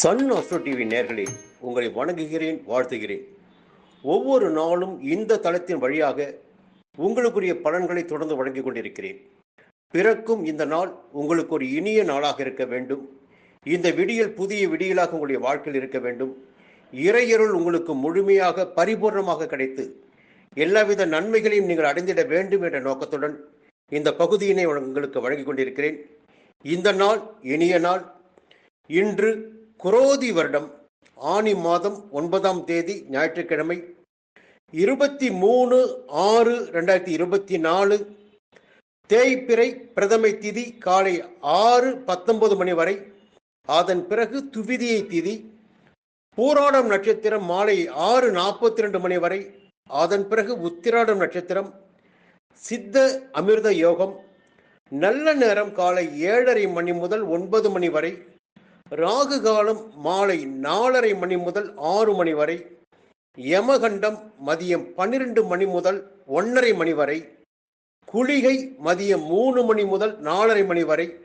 Sun astro TV நேர்களே உங்களை வணங்குகிறேன் வாழ்த்துகிறேன். ஒவ்வொரு நாளும் இந்த தளத்தின் வழியாக உங்களுக்குரிய பலன்களை தொடர்ந்து வழங்கிக் கொண்டிருக்கிறேன். பிறக்கும் இந்த நாள் உங்களுக்கு ஒரு இனிய நாளாக இருக்க வேண்டும். இந்த விடியல் புதிய விடியலாக உங்களுடைய வாழ்க்கையில் இருக்க வேண்டும். இறையருள் உங்களுக்கு முழுமையாக பரிபூர்ணமாக கிடைத்து எல்லாவித நன்மைகளையும் நீங்கள் அடைந்திட வேண்டும் என்ற நோக்கத்துடன் இந்த பகுதியினை உங்களுக்கு வழங்கிக் கொண்டிருக்கிறேன். இந்த நாள் இனிய நாள். இன்று குரோதி வருடம் ஆனி மாதம் ஒன்பதாம் தேதி ஞாயிற்றுக்கிழமை இருபத்தி மூணு ஆறு ரெண்டாயிரத்தி இருபத்தி நாலு தேய்பிறை பிரதமை திதி காலை ஆறு பத்தொன்பது மணி வரை அதன் பிறகு துவிதியை திதி பூராடம் நட்சத்திரம் மாலை ஆறு நாற்பத்தி ரெண்டு மணி வரை அதன் பிறகு உத்திராடம் நட்சத்திரம் சித்த அமிர்த யோகம் நல்ல நேரம் காலை ஏழரை மணி முதல் ஒன்பது மணி வரை ராகு காலம் மாலை நாலரை மணி முதல் ஆறு மணி வரை யமகண்டம் மதியம் பன்னிரண்டு மணி முதல் ஒன்றரை மணி வரை குளிகை மதியம் மூணு மணி முதல் நாலரை மணி வரை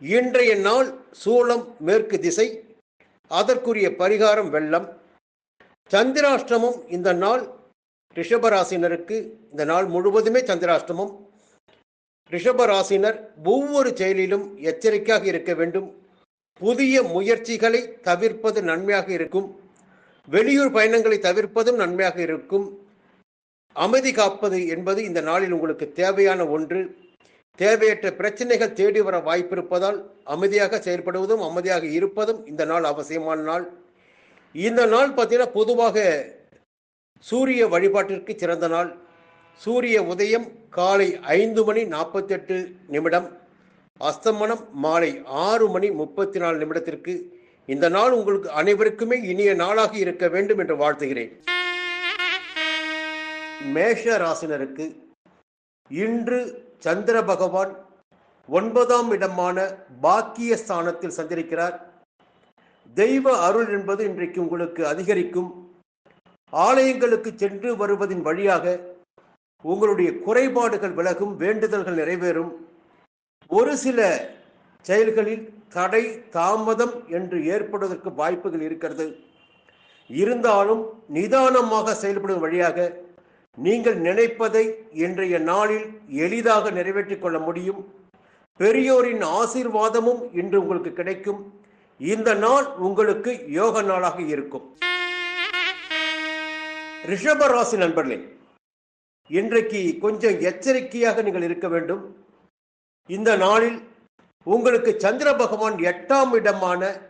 இன்றைய நாள் சூளம் மேற்கு திசை அதற்குரிய பரிகாரம் வெள்ளம். சந்திராஷ்டமம் இந்த நாள் ரிஷபராசினருக்கு இந்த நாள் முழுவதுமே சந்திராஷ்டமம். ரிஷபராசினர் ஒவ்வொரு செயலிலும் எச்சரிக்கையாக இருக்க வேண்டும். புதிய முயற்சிகளை தவிர்ப்பது நன்மையாக இருக்கும். வெளியூர் பயணங்களை தவிர்ப்பதும் நன்மையாக இருக்கும். அமைதி காப்பது என்பது இந்த நாளில் உங்களுக்கு தேவையான ஒன்று. தேவையற்ற பிரச்சனைகள் தேடி வர வாய்ப்பிருப்பதால் அமைதியாக செயல்படுவதும் அமைதியாக இருப்பதும் இந்த நாள் அவசியமான நாள். இந்த நாள் பார்த்தீங்கன்னா பொதுவாக சூரிய வழிபாட்டிற்கு சிறந்த நாள். சூரிய உதயம் காலை ஐந்து மணி நாற்பத்தெட்டு நிமிடம். அஸ்தமனம் மாலை ஆறு மணி முப்பத்தி நாலு நிமிடத்திற்கு. இந்த நாள் உங்களுக்கு அனைவருக்குமே இனிய நாளாக இருக்க வேண்டும் என்று வாழ்த்துகிறேன். மேஷ ராசினருக்கு இன்று சந்திர பகவான் ஒன்பதாம் இடமான பாக்கிய ஸ்தானத்தில் சந்திருக்கிறார் தெய்வ அருள் என்பது இன்றைக்கு உங்களுக்கு அதிகரிக்கும். ஆலயங்களுக்கு சென்று வருவதின் வழியாக உங்களுடைய குறைபாடுகள் விலகும் வேண்டுதல்கள் நிறைவேறும். ஒரு சில செயல்களில் தடை தாமதம் என்று ஏற்படுவதற்கு வாய்ப்புகள் இருக்கிறது. இருந்தாலும் நிதானமாக செயல்படும் வழியாக நீங்கள் நினைப்பதை இன்றைய நாளில் எளிதாக நிறைவேற்றிக் கொள்ள முடியும். பெரியோரின் ஆசீர்வாதமும் இன்று உங்களுக்கு கிடைக்கும். இந்த நாள் உங்களுக்கு யோக நாளாக இருக்கும். ரிஷபராசி நண்பர்களே இன்றைக்கு கொஞ்சம் எச்சரிக்கையாக நீங்கள் இருக்க வேண்டும். இந்த நாளில் உங்களுக்கு சந்திர பகவான் எட்டாம் இடமான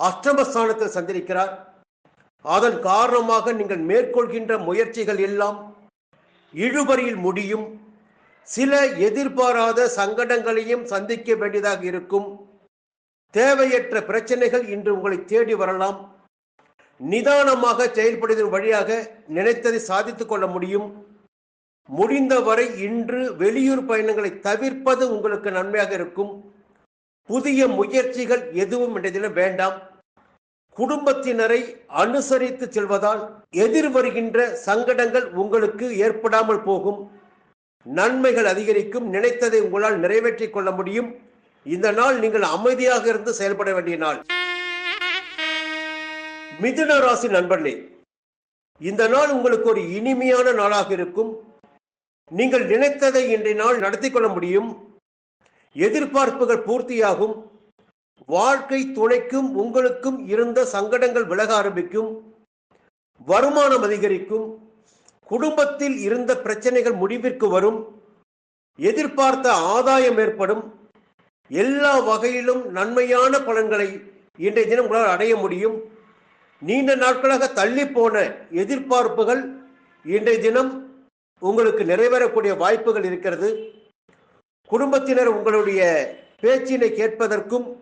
அஷ்டமஸ்தானத்தில் சந்திரிக்கிறார். அதன் காரணமாக நீங்கள் மேற்கொள்கின்ற முயற்சிகள் எல்லாம் இழுபறியில் முடியும். சில எதிர்பாராத சங்கடங்களையும் சந்திக்க வேண்டியதாக இருக்கும். தேவையற்ற பிரச்சனைகள் இன்று உங்களை தேடி வரலாம். நிதானமாக செயல்படுவதன் வழியாக நினைத்ததை சாதித்துக் கொள்ள முடியும். முடிந்தவரை இன்று வெளியூர் பயணங்களை தவிர்ப்பது உங்களுக்கு நன்மையாக இருக்கும். புதிய முயற்சிகள் எதுவும் இன்றைய வேண்டாம். குடும்பத்தினரை அனுசரித்து செல்வதால் எதிர் வருகின்ற சங்கடங்கள் உங்களுக்கு ஏற்படாமல் போகும். நன்மைகள் அதிகரிக்கும். நினைத்ததை உங்களால் நிறைவேற்றிக் கொள்ள முடியும். இந்த நாள் நீங்கள் அமைதியாக இருந்து செயல்பட வேண்டிய நாள். மிதுன ராசி நண்பர்களே இந்த நாள் உங்களுக்கு ஒரு இனிமையான நாளாக இருக்கும். நீங்கள் நினைத்ததை இன்றைய நாள் நடத்தி கொள்ள முடியும். எதிர்பார்ப்புகள் பூர்த்தியாகும். வாழ்க்கை துணைக்கும் உங்களுக்கும் இருந்த சங்கடங்கள் விலக ஆரம்பிக்கும். வருமானம் அதிகரிக்கும். குடும்பத்தில் இருந்த பிரச்சனைகள் முடிவிற்கு வரும். எதிர்பார்த்த ஆதாயம் ஏற்படும். எல்லா வகையிலும் நன்மையான பலன்களை இன்றைய தினம் உங்களால் அடைய முடியும். நீண்ட நாட்களாக தள்ளி போன எதிர்பார்ப்புகள் இன்றைய தினம் உங்களுக்கு நிறைவேறக்கூடிய வாய்ப்புகள் இருக்கிறது. குடும்பத்தினர் உங்களுடைய பேச்சினை கேட்பதற்கும்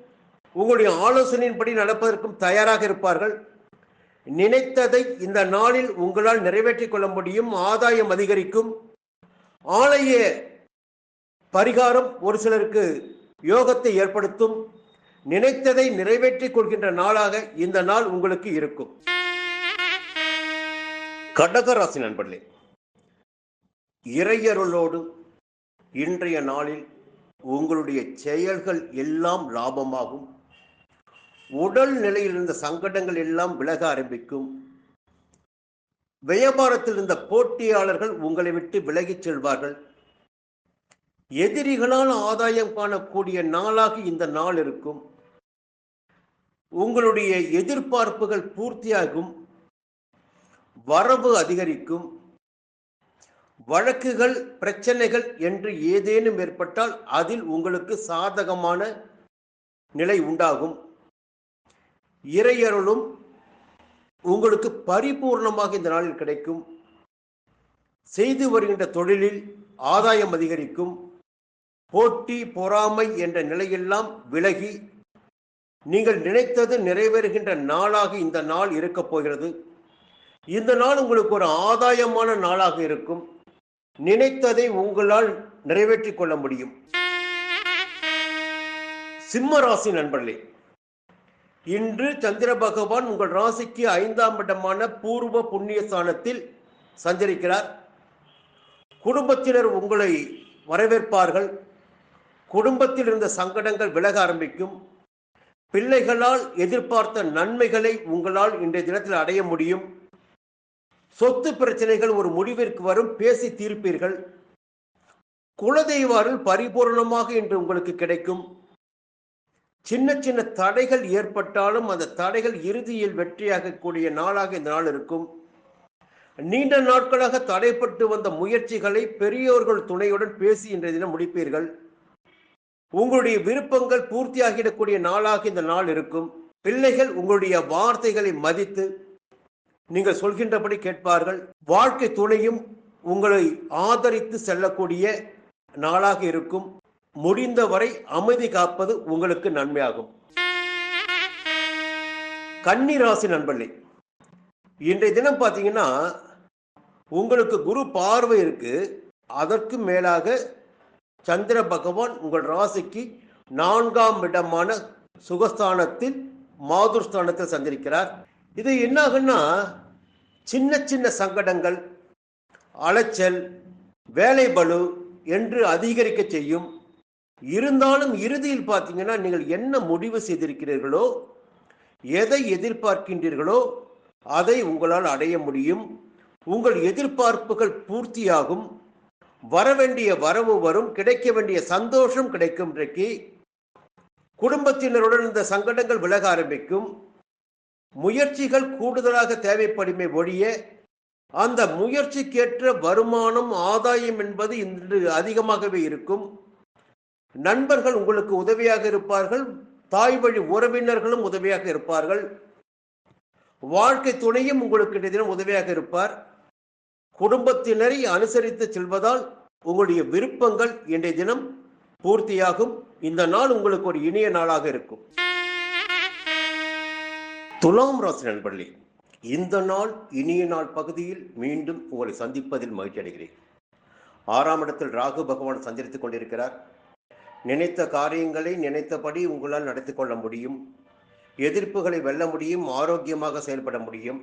உங்களுடைய ஆலோசனையின்படி நடப்பதற்கும் தயாராக இருப்பார்கள். நினைத்ததை இந்த நாளில் உங்களால் நிறைவேற்றிக் கொள்ள முடியும் ஆதாயம் அதிகரிக்கும். ஆலய பரிகாரம் ஒரு சிலருக்கு யோகத்தை ஏற்படுத்தும். நினைத்ததை நிறைவேற்றிக் கொள்கின்ற நாளாக இந்த நாள் உங்களுக்கு இருக்கும். கடகராசி நண்பர்களே இறையருளோடு இன்றைய நாளில் உங்களுடைய செயல்கள் எல்லாம் லாபமாகும். உடல் நிலையில் இருந்த சங்கடங்கள் எல்லாம் விலக ஆரம்பிக்கும். வியாபாரத்தில் இருந்த போட்டியாளர்கள் உங்களை விட்டு விலகிச் செல்வார்கள். எதிரிகளால் ஆதாயம் காணக்கூடிய நாளாக இந்த நாள் இருக்கும். உங்களுடைய எதிர்பார்ப்புகள் பூர்த்தியாகும். வரவு அதிகரிக்கும். வழக்குகள் பிரச்சனைகள் என்று ஏதேனும் ஏற்பட்டால் அதில் உங்களுக்கு சாதகமான நிலை உண்டாகும். இறையருளும் உங்களுக்கு பரிபூர்ணமாக இந்த நாளில் கிடைக்கும். செய்து வருகின்ற தொழிலில் ஆதாயம் அதிகரிக்கும். போட்டி பொறாமை என்ற நிலையெல்லாம் விலகி நீங்கள் நினைத்தது நிறைவேறுகின்ற நாளாக இந்த நாள் இருக்கப் போகிறது. இந்த நாள் உங்களுக்கு ஒரு ஆதாயமான நாளாக இருக்கும். நினைத்ததை உங்களால் நிறைவேற்றிக் கொள்ள முடியும். சிம்ம ராசி நண்பர்களே இன்று சந்திர பகவான் உங்கள் ராசிக்கு ஐந்தாம் இடமான பூர்வ புண்ணிய ஸ்தானத்தில் சஞ்சரிக்கிறார். குடும்பத்தினர் உங்களை வரவேற்பார்கள். குடும்பத்தில் இருந்த சங்கடங்கள் விலக ஆரம்பிக்கும். பிள்ளைகளால் எதிர்பார்த்த நன்மைகளை உங்களால் இன்றைய தினத்தில் அடைய முடியும். சொத்து பிரச்சனைகள் ஒரு முடிவிற்கு வரும் பேசி தீர்ப்பீர்கள். குலதெய்வாரில் பரிபூர்ணமாக இன்று உங்களுக்கு கிடைக்கும். சின்ன சின்ன தடைகள் ஏற்பட்டாலும் அந்த தடைகள் இறுதியில் வெற்றியாகக்கூடிய நாளாக இந்த நாள் இருக்கும். நீண்ட நாட்களாக தடைப்பட்டு வந்த முயற்சிகளை பெரியோர்கள் துணையுடன் பேசி இன்றைய தினம் முடிப்பீர்கள். உங்களுடைய விருப்பங்கள் பூர்த்தியாகிடக்கூடிய நாளாக இந்த நாள் இருக்கும். பிள்ளைகள் உங்களுடைய வார்த்தைகளை மதித்து நீங்கள் சொல்கின்றபடி கேட்பார்கள் வாழ்க்கை துணையும் உங்களை ஆதரித்து செல்லக்கூடிய நாளாக இருக்கும். முடிந்தவரை அமைதி காப்பது உங்களுக்கு நன்மையாகும். கன்னிராசி நண்பர்களே இன்றைய தினம் பார்த்தீங்கன்னா உங்களுக்கு குரு பார்வை இருக்கு. அதற்கு மேலாக சந்திர பகவான் உங்கள் ராசிக்கு நான்காம் இடமான சுகஸ்தானத்தில் மாதுர்ஸ்தானத்தில் சந்திரிக்கிறார். இது என்னாகுன்னா சின்ன சின்ன சங்கடங்கள் அலைச்சல் வேலை பளு என்று அதிகரிக்க செய்யும். இருந்தாலும் இறுதியில் பார்த்தீங்கன்னா நீங்கள் என்ன முடிவு செய்திருக்கிறீர்களோ எதை எதிர்பார்க்கின்றீர்களோ அதை உங்களால் அடைய முடியும். உங்கள் எதிர்பார்ப்புகள் பூர்த்தியாகும். வரவேண்டிய வரவு வரும் கிடைக்க வேண்டிய சந்தோஷம் கிடைக்கும் இன்றைக்கு. குடும்பத்தினருடன் இந்த சங்கடங்கள் விலக ஆரம்பிக்கும். முயற்சிகள் கூடுதலாக தேவைப்படுமே ஒழிய அந்த முயற்சிக்கேற்ற வருமானம் ஆதாயம் என்பது இன்று அதிகமாகவே இருக்கும். நண்பர்கள் உங்களுக்கு உதவியாக இருப்பார்கள் தாய் வழி உறவினர்களும் உதவியாக இருப்பார்கள். வாழ்க்கை துணையும் உங்களுக்கு தினம் உதவியாக இருப்பார். குடும்பத்தினரை அனுசரித்து செல்வதால் உங்களுடைய விருப்பங்கள் இன்றைய தினம் பூர்த்தியாகும். இந்த நாள் உங்களுக்கு ஒரு இனிய நாளாக இருக்கும். துலாம் ராசி நண்பர்களே இந்த நாள் இனிய நாள் பகுதியில் மீண்டும் உங்களை சந்திப்பதில் மகிழ்ச்சி அடைகிறேன். ஆறாம் இடத்தில் ராகு பகவான் சஞ்சரித்துக் கொண்டிருக்கிறார். நினைத்த காரியங்களை நினைத்தபடி உங்களால் நடத்தி கொள்ள முடியும். எதிர்ப்புகளை வெல்ல முடியும் ஆரோக்கியமாக செயல்பட முடியும்.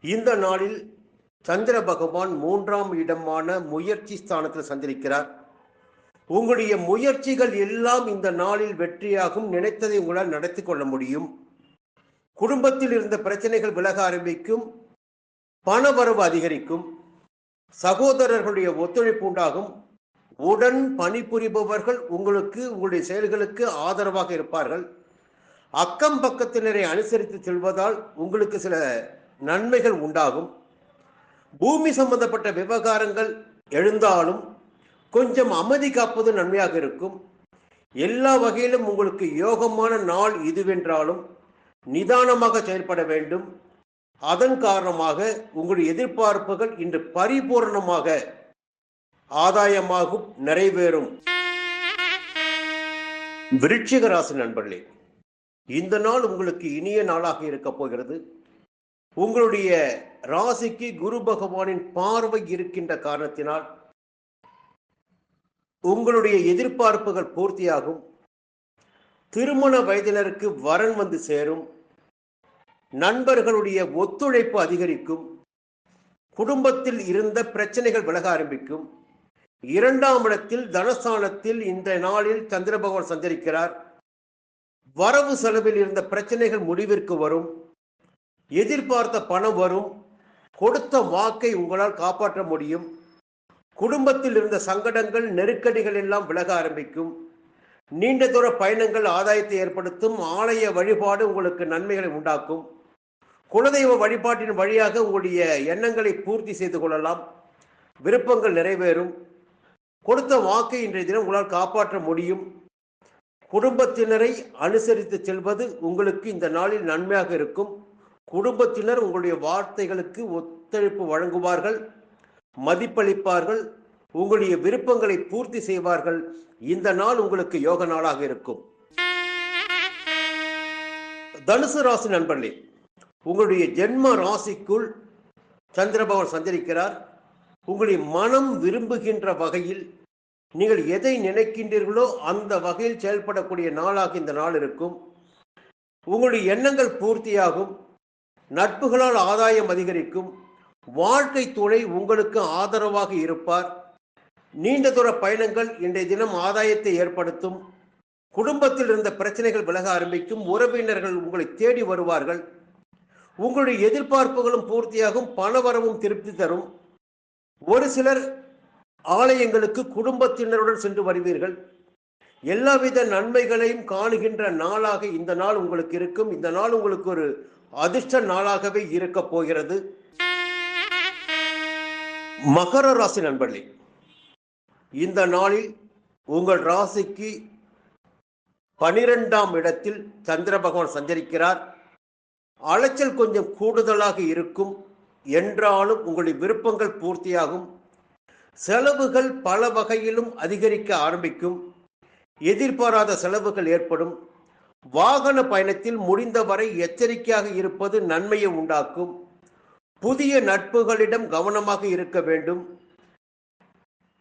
இந்த நாளில் சந்திர பகவான் மூன்றாம் இடமான முயற்சி ஸ்தானத்தில் சந்திரிக்கிறார் உங்களுடைய முயற்சிகள் எல்லாம் இந்த நாளில் வெற்றியாகும் நினைத்ததை உங்களால் நடத்தி கொள்ள முடியும். குடும்பத்தில் இருந்த பிரச்சனைகள் விலக ஆரம்பிக்கும் பணவரவு அதிகரிக்கும் சகோதரர்களுடைய ஒத்துழைப்பு உண்டாகும் உடன் பணிபுரிபவர்கள் உங்களுக்கு உங்களுடைய செயல்களுக்கு ஆதரவாக இருப்பார்கள். அக்கம் பக்கத்தினரை அனுசரித்து செல்வதால் உங்களுக்கு சில நன்மைகள் உண்டாகும். பூமி சம்பந்தப்பட்ட விவகாரங்கள் எழுந்தாலும் கொஞ்சம் அமைதி காப்பது நன்மையாக இருக்கும். எல்லா வகையிலும் உங்களுக்கு யோகமான நாள் இதுவென்றாலும் நிதானமாக செயல்பட வேண்டும். அதன் காரணமாக உங்களுடைய எதிர்பார்ப்புகள் இன்று பரிபூர்ணமாக ஆதாயமாகும் நிறைவேறும். விருட்சிக ராசி நண்பர்களே இந்த நாள் உங்களுக்கு இனிய நாளாக இருக்க போகிறது. உங்களுடைய ராசிக்கு குரு பகவானின் பார்வை இருக்கின்ற காரணத்தினால் உங்களுடைய எதிர்பார்ப்புகள் பூர்த்தியாகும். திருமண வயதினருக்கு வரன் வந்து சேரும். நண்பர்களுடைய ஒத்துழைப்பு அதிகரிக்கும். குடும்பத்தில் இருந்த பிரச்சனைகள் விலக ஆரம்பிக்கும். இரண்டாம் இடத்தில் தனஸ்தானத்தில் இந்த நாளில் சந்திர பகவான் சஞ்சரிக்கிறார். வரவு செலவில் இருந்த பிரச்சனைகள் முடிவிற்கு வரும். எதிர்பார்த்த பணம் வரும். கொடுத்த வாக்கை உங்களால் காப்பாற்ற முடியும். குடும்பத்தில் இருந்த சங்கடங்கள் நெருக்கடிகள் எல்லாம் விலக ஆரம்பிக்கும். நீண்ட தூர பயணங்கள் ஆதாயத்தை ஏற்படுத்தும் ஆலய வழிபாடு உங்களுக்கு நன்மைகளை உண்டாக்கும். குலதெய்வ வழிபாட்டின் வழியாக உங்களுடைய எண்ணங்களை பூர்த்தி செய்து கொள்ளலாம். விருப்பங்கள் நிறைவேறும். கொடுத்த வாக்கை இன்றைய தினம் உங்களால் காப்பாற்ற முடியும். குடும்பத்தினரை அனுசரித்து செல்வது உங்களுக்கு இந்த நாளில் நன்மையாக இருக்கும். குடும்பத்தினர் உங்களுடைய வார்த்தைகளுக்கு ஒத்துழைப்பு வழங்குவார்கள். மதிப்பளிப்பார்கள். உங்களுடைய விருப்பங்களை பூர்த்தி செய்வார்கள். இந்த நாள் உங்களுக்கு யோக நாளாக இருக்கும். தனுசு ராசி நண்பர்களே உங்களுடைய ஜென்ம ராசிக்குள் சந்திரபவன் சஞ்சரிக்கிறார். உங்களுடைய மனம் விரும்புகின்ற வகையில் நீங்கள் எதை நினைக்கின்றீர்களோ அந்த வகையில் செயல்படக்கூடிய நாளாக இந்த நாள் இருக்கும். உங்களுடைய எண்ணங்கள் பூர்த்தியாகும். நட்புகளால் ஆதாயம் அதிகரிக்கும். வாழ்க்கை துணை உங்களுக்கு ஆதரவாக இருப்பார். நீண்ட தூர பயணங்கள் இன்றைய தினம் ஆதாயத்தை ஏற்படுத்தும். குடும்பத்தில் இருந்த பிரச்சனைகள் விலக ஆரம்பிக்கும். உறவினர்கள் உங்களை தேடி வருவார்கள். உங்களுடைய எதிர்பார்ப்புகளும் பூர்த்தியாகும். பணவரவும் திருப்தி தரும். ஒரு சிலர் ஆலயங்களுக்கு குடும்பத்தினருடன் சென்று வருவீர்கள். எல்லாவித நன்மைகளையும் காணுகின்ற நாளாக இந்த நாள் உங்களுக்கு இருக்கும். இந்த நாள் உங்களுக்கு ஒரு அதிர்ஷ்ட நாளாகவே இருக்க போகிறது. மகர ராசி நண்பர்களே இந்த நாளில் உங்கள் ராசிக்கு பனிரெண்டாம் இடத்தில் சந்திர பகவான் சஞ்சரிக்கிறார். அலைச்சல் கொஞ்சம் கூடுதலாக இருக்கும். என்றாலும் உங்களுடைய விருப்பங்கள் பூர்த்தியாகும். செலவுகள் பல வகையிலும் அதிகரிக்க ஆரம்பிக்கும். எதிர்பாராத செலவுகள் ஏற்படும். வாகன பயணத்தில் முடிந்தவரை எச்சரிக்கையாக இருப்பது நன்மையை உண்டாக்கும். புதிய நட்புகளிடம் கவனமாக இருக்க வேண்டும்.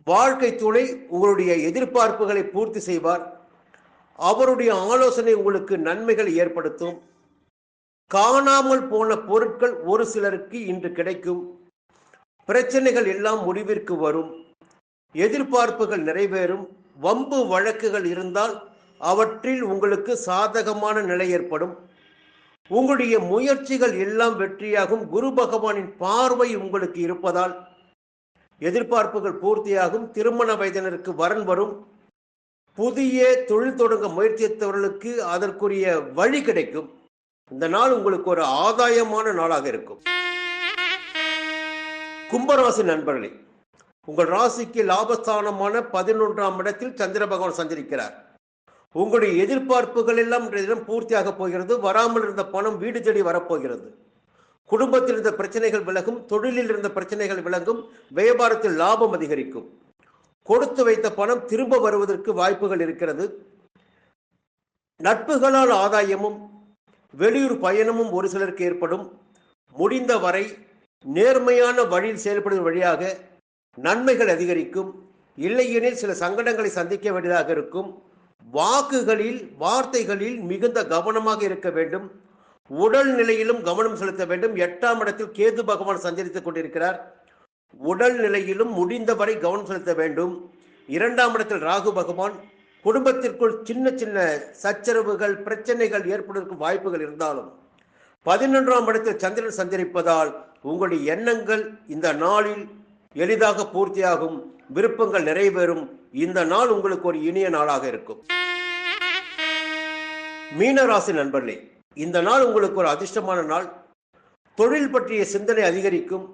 வாழ்க்கை துணை உங்களுடைய எதிர்பார்ப்புகளை பூர்த்தி செய்வார். அவருடைய ஆலோசனை உங்களுக்கு நன்மைகள் ஏற்படுத்தும். காணாமல் போன பொருட்கள் ஒரு சிலருக்கு இன்று கிடைக்கும். பிரச்சனைகள் எல்லாம் முடிவிற்கு வரும். எதிர்பார்ப்புகள் நிறைவேறும். வம்பு வழக்குகள் இருந்தால் அவற்றில் உங்களுக்கு சாதகமான நிலை ஏற்படும். உங்களுடைய முயற்சிகள் எல்லாம் வெற்றியாகும். குரு பகவானின் பார்வை உங்களுக்கு இருப்பதால் எதிர்பார்ப்புகள் பூர்த்தியாகும் திருமண வயதினருக்கு வரன் வரும். புதிய தொழில் தொடங்க முயற்சித்தவர்களுக்கு அதற்குரிய வழி கிடைக்கும். இந்த நாள் உங்களுக்கு ஒரு ஆதாயமான நாளாக இருக்கும். கும்பராசி நண்பர்களே உங்கள் ராசிக்கு லாபஸ்தானமான பதினொன்றாம் இடத்தில் சந்திர பகவான் சஞ்சரிக்கிறார். உங்களுடைய எதிர்பார்ப்புகள் எல்லாம் பூர்த்தியாக போகிறது. வராமல் இருந்த பணம் வீடு தேடி வரப்போகிறது. குடும்பத்தில் இருந்த பிரச்சனைகள் விலகும் தொழிலில் இருந்த பிரச்சனைகள் விலகும் வியாபாரத்தில் லாபம் அதிகரிக்கும். கொடுத்து வைத்த பணம் திரும்ப வருவதற்கு வாய்ப்புகள் இருக்கிறது. நட்புகளால் ஆதாயமும் வெளியூர் பயணமும் ஒரு சிலருக்கு ஏற்படும். முடிந்த வரை நேர்மையான வழியில் செயல்படுவதன் வழியாக நன்மைகள் அதிகரிக்கும். இல்லையெனில் சில சங்கடங்களை சந்திக்க வேண்டியதாக இருக்கும். வாக்குகளில் வார்த்தைகளில் மிகுந்த கவனமாக இருக்க வேண்டும். உடல் நிலையிலும் கவனம் செலுத்த வேண்டும். எட்டாம் இடத்தில் கேது பகவான் சஞ்சரித்துக் கொண்டிருக்கிறார். உடல் நிலையிலும் முடிந்தவரை கவனம் செலுத்த வேண்டும். இரண்டாம் இடத்தில் ராகு பகவான். குடும்பத்திற்குள் சின்ன சின்ன சச்சரவுகள் பிரச்சனைகள் ஏற்படுவதற்கு வாய்ப்புகள் இருந்தாலும் பதினொன்றாம் இடத்தில் சந்திரன் சஞ்சரிப்பதால் உங்களுடைய எண்ணங்கள் இந்த நாளில் எளிதாக பூர்த்தியாகும். விருப்பங்கள் நிறைவேறும். இந்த நாள் உங்களுக்கு ஒரு இனிய நாளாக இருக்கும். மீனராசி நண்பர்களே இந்த நாள் உங்களுக்கு ஒரு அதிர்ஷ்டமான நாள். தொழில் பற்றிய சிந்தனை அதிகரிக்கும்.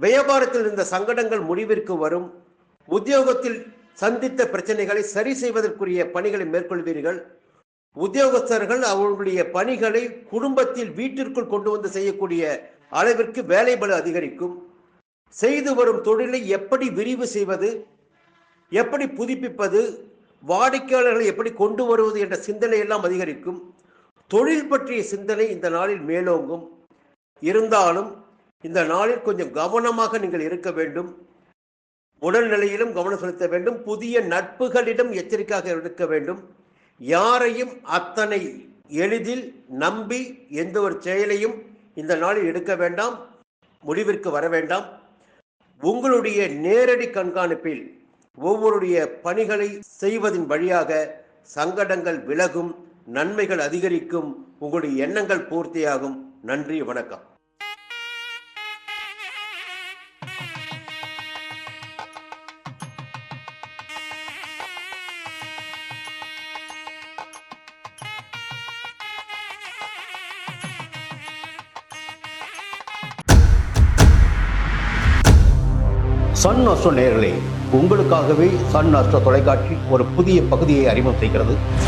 வியாபாரத்தில் இருந்த சங்கடங்கள் முடிவிற்கு வரும். உத்தியோகத்தில் சந்தித்த பிரச்சனைகளை சரி செய்வதற்குரிய பணிகளை மேற்கொள்வீர்கள். உத்தியோகஸ்தர்கள் அவர்களுடைய பணிகளை குடும்பத்தில் வீட்டிற்குள் கொண்டு வந்து செய்யக்கூடிய அளவிற்கு வேலை பலு அதிகரிக்கும். செய்து வரும் தொழிலை எப்படி விரிவு செய்வது? எப்படி புதுப்பிப்பது? வாடிக்கையாளர்களை எப்படி கொண்டு வருவது என்ற சிந்தனை எல்லாம் அதிகரிக்கும். தொழில் பற்றிய சிந்தனை இந்த நாளில் மேலோங்கும். இருந்தாலும் இந்த நாளில் கொஞ்சம் கவனமாக நீங்கள் இருக்க வேண்டும். உடல்நிலையிலும் கவனம் செலுத்த வேண்டும். புதிய நட்புகளிடம் எச்சரிக்கையாக இருக்க வேண்டும். யாரையும் அத்தனை எளிதில் நம்பி எந்த ஒரு செயலையும் இந்த நாளில் எடுக்க வேண்டாம். முடிவிற்கு வர வேண்டாம். உங்களுடைய நேரடி கண்காணிப்பில் ஒவ்வொருடைய பணிகளை செய்வதன் வழியாக சங்கடங்கள் விலகும். நன்மைகள் அதிகரிக்கும். உங்களுடைய எண்ணங்கள் பூர்த்தியாகும். நன்றி வணக்கம். சன் அஸ்ட்ரோ நேயர்களே உங்களுக்காகவே சன் அஸ்ட்ரோ தொலைக்காட்சி ஒரு புதிய பகுதியை அறிமுகம் செய்கிறது.